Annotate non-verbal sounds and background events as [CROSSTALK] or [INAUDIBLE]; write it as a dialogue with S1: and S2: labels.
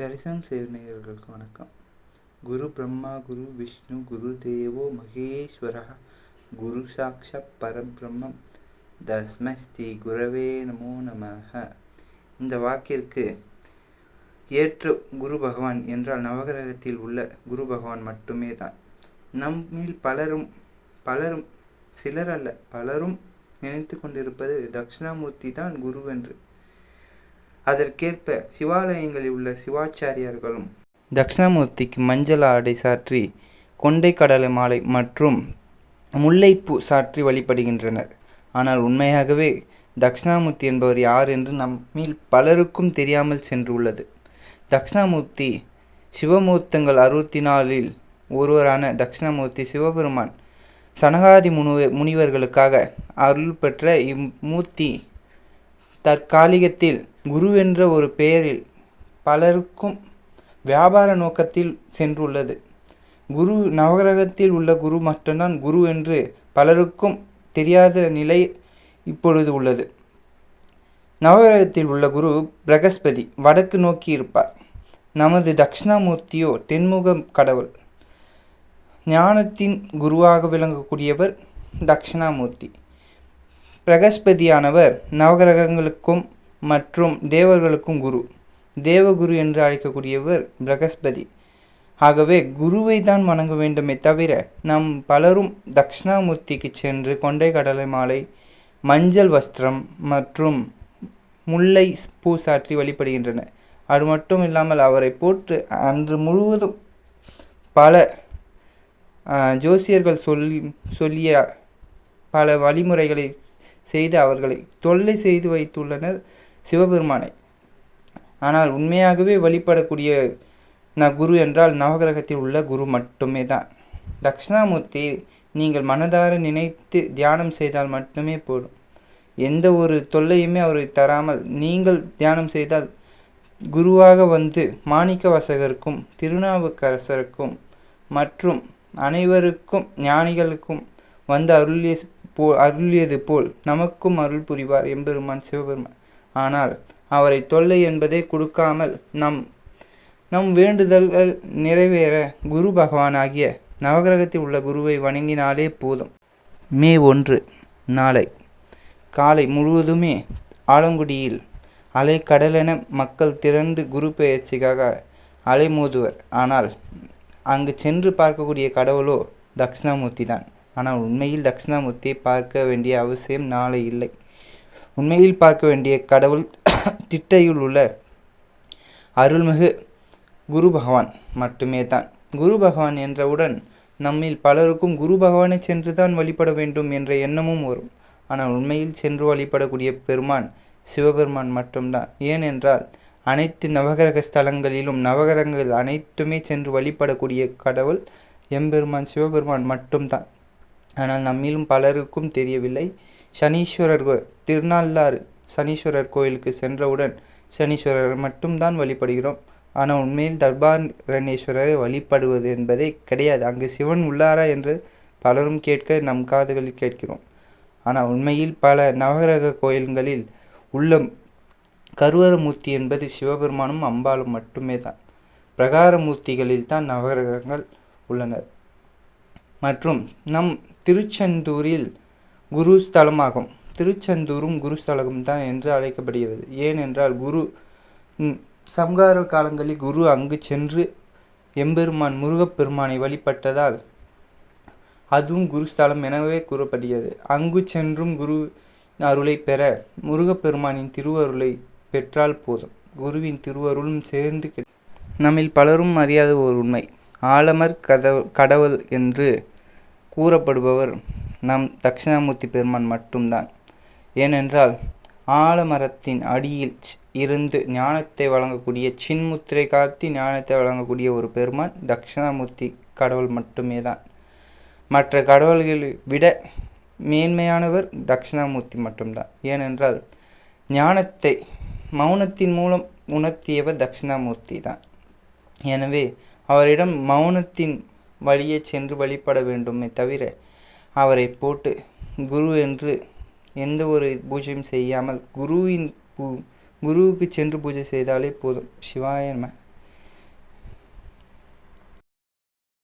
S1: தரிசனம் செய்யும் நேயர்களுக்கு வணக்கம். குரு பிரம்மா குரு விஷ்ணு குரு தேவோ மகேஸ்வர குரு சாக்ஷாத் பரபிரம்மம். தஸ்மஸ்தி குரவே நமோ நமः இந்த வாக்கிற்கு ஏற்ற குரு பகவான் என்றால் நவகிரகத்தில் உள்ள குரு பகவான் மட்டுமே தான். நம்மில் பலரும் பலரும் சிலர் அல்ல பலரும் நினைத்து கொண்டிருப்பது தட்சிணாமூர்த்தி தான் குருவென்று. அதற்கேற்ப சிவாலயங்களில் உள்ள சிவாச்சாரியார்களும் தட்சிணாமூர்த்திக்கு மஞ்சள் ஆடை சாற்றி கொண்டை கடலை மாலை மற்றும் முல்லைப்பூ சாற்றி வழிபடுகின்றனர். ஆனால் உண்மையாகவே தட்சிணாமூர்த்தி என்பவர் யார் என்று நம்மில் பலருக்கும் தெரியாமல் சென்றுள்ளது. தட்சிணாமூர்த்தி சிவமூர்த்தங்கள் அறுபத்தி நாலில் ஒருவரான தட்சிணாமூர்த்தி சிவபெருமான் சனகாதி முனு முனிவர்களுக்காக அருள் பெற்ற இம்மூர்த்தி தற்காலிகத்தில் குருவென்ற ஒரு பெயரில் பலருக்கும் வியாபார நோக்கத்தில் சென்றுள்ளது. குரு நவகிரகத்தில் உள்ள குரு மட்டும்தான் குரு என்று பலருக்கும் தெரியாத நிலை இப்பொழுது உள்ளது. நவகிரகத்தில் உள்ள குரு பிரகஸ்பதி வடக்கு நோக்கி இருப்பார். நமது தட்சிணாமூர்த்தியோ தென்முக கடவுள். ஞானத்தின் குருவாக விளங்கக்கூடியவர் தட்சிணாமூர்த்தி. பிரகஸ்பதியானவர் நவகிரகங்களுக்கும் மற்றும் தேவர்களுக்கும் குரு. தேவகுரு என்று அழைக்கக்கூடியவர் பிரகஸ்பதி. ஆகவே குருவை தான் வணங்க வேண்டுமே தவிர நம் பலரும் தக்ஷணாமூர்த்திக்கு சென்று கொண்டை கடலை மாலை மஞ்சள் வஸ்திரம் மற்றும் முல்லை பூ சாற்றி வழிபடுகின்றனர். அது மட்டும் இல்லாமல் அவரை போற்று அன்று முழுவதும் பல ஜோசியர்கள் சொல்லி சொல்லிய பல வழிமுறைகளை செய்து அவர்களை தொல்லை செய்து வைத்துள்ளனர் சிவபெருமானை. ஆனால் உண்மையாகவே வழிபடக்கூடிய ந குரு என்றால் நவகிரகத்தில் உள்ள குரு மட்டுமே தான். தக்ஷணாமூர்த்தி நீங்கள் மனதார நினைத்து தியானம் செய்தால் மட்டுமே போதும். எந்த ஒரு தொல்லையுமே அவரை தராமல் நீங்கள் தியானம் செய்தால் குருவாக வந்து மாணிக்க வாசகருக்கும் திருநாவுக்கரசருக்கும் மற்றும் அனைவருக்கும் ஞானிகளுக்கும் வந்து அருளிய போ அருளியது போல் நமக்கும் அருள் புரிவார் எம்பெருமான் சிவபெருமான். ஆனால் அவரை தொல்லை என்பதை கொடுக்காமல் நம் நம் வேண்டுதல்கள் நிறைவேற குரு பகவான் ஆகிய நவகிரகத்தில் உள்ள குருவை வணங்கினாலே போதும். மே ஒன்று நாளை. காலை முழுவதுமே ஆலங்குடியில் அலை கடலென மக்கள் திரண்டு குரு பெயர்ச்சிக்காக அலைமோதுவர். ஆனால் அங்கு சென்று பார்க்கக்கூடிய கடவுளோ தக்ஷணாமூர்த்தி தான் ஆனால் உண்மையில் தக்ஷணாமூர்த்தியை பார்க்க வேண்டிய அவசியம் நாளை இல்லை. உண்மையில் பார்க்க வேண்டிய கடவுள் [COUGHS] திட்டையில் உள்ள அருள்மிகு குரு பகவான் மட்டுமே தான். குரு பகவான் என்றவுடன் நம்மில் பலருக்கும் குரு பகவானை சென்று தான் வழிபட வேண்டும் என்ற எண்ணமும் வரும். ஆனால் உண்மையில் சென்று வழிபடக்கூடிய பெருமான் சிவபெருமான் மட்டும்தான். ஏனென்றால் அனைத்து நவகிரக ஸ்தலங்களிலும் நவகிரகங்கள் அனைத்துமே சென்று வழிபடக்கூடிய கடவுள் எம்பெருமான் சிவபெருமான் மட்டும்தான். ஆனால் நம்மிலும் பலருக்கும் தெரியவில்லை. சனீஸ்வரர் திருநள்ளாறு சனீஸ்வரர் கோயிலுக்கு சென்றவுடன் சனீஸ்வரர் மட்டும்தான் வழிபடுகிறோம். ஆனால் உண்மையில் தர்பாரணேஸ்வரரை வழிபடுவது என்பதே கிடையாது. அங்கு சிவன் உள்ளாரா என்று பலரும் கேட்க நம் காதுகளில் கேட்கிறோம். ஆனால் உண்மையில் பல நவகிரக கோயில்களில் உள்ள கருவரமூர்த்தி என்பது சிவபெருமானும் அம்பாலும் மட்டுமே தான். பிரகாரமூர்த்திகளில் தான் நவகிரகங்கள் உள்ளனர் மற்றும் நம் திருச்செந்தூரில் குரு ஸ்தலமாகும் திருச்செந்தூரும் குரு ஸ்தலம் தான் என்று அழைக்கப்படுகிறது. ஏனென்றால் குரு சம்கார காலங்களில் குரு அங்கு சென்று எம்பெருமான் முருகப்பெருமானை வழிபட்டதால் அதுவும் குருஸ்தலம் எனவே கூறப்படுகிறது. அங்கு சென்றும் குரு அருளை பெற முருகப்பெருமானின் திருவருளை பெற்றால் போதும். குருவின் திருவருளும் சேர்ந்து நம்மில் பலரும் அறியாத ஒரு உண்மை. ஆலமர் கதவு கடவுள் என்று கூறப்படுபவர் நம் தட்சிணாமூர்த்தி பெருமான் மட்டும்தான். ஏனென்றால் ஆலமரத்தின் அடியில் இருந்து ஞானத்தை வழங்கக்கூடிய சின்முத்திரை காட்டி ஞானத்தை வழங்கக்கூடிய ஒரு பெருமான் தட்சிணாமூர்த்தி கடவுள் மட்டுமே தான் மற்ற கடவுள்களை விட மேன்மையானவர் தட்சிணாமூர்த்தி மட்டும்தான். ஏனென்றால் ஞானத்தை மௌனத்தின் மூலம் உணர்த்தியவர் தட்சிணாமூர்த்தி தான். எனவே அவரிடம் மௌனத்தின் வழியே சென்று வழிபட வேண்டுமே தவிர அவரை போட்டு குரு என்று எந்த ஒரு பூஜையும் செய்யாமல் குருவின் பூ குருவுக்கு சென்று பூஜை செய்தாலே போதும். சிவாய நம.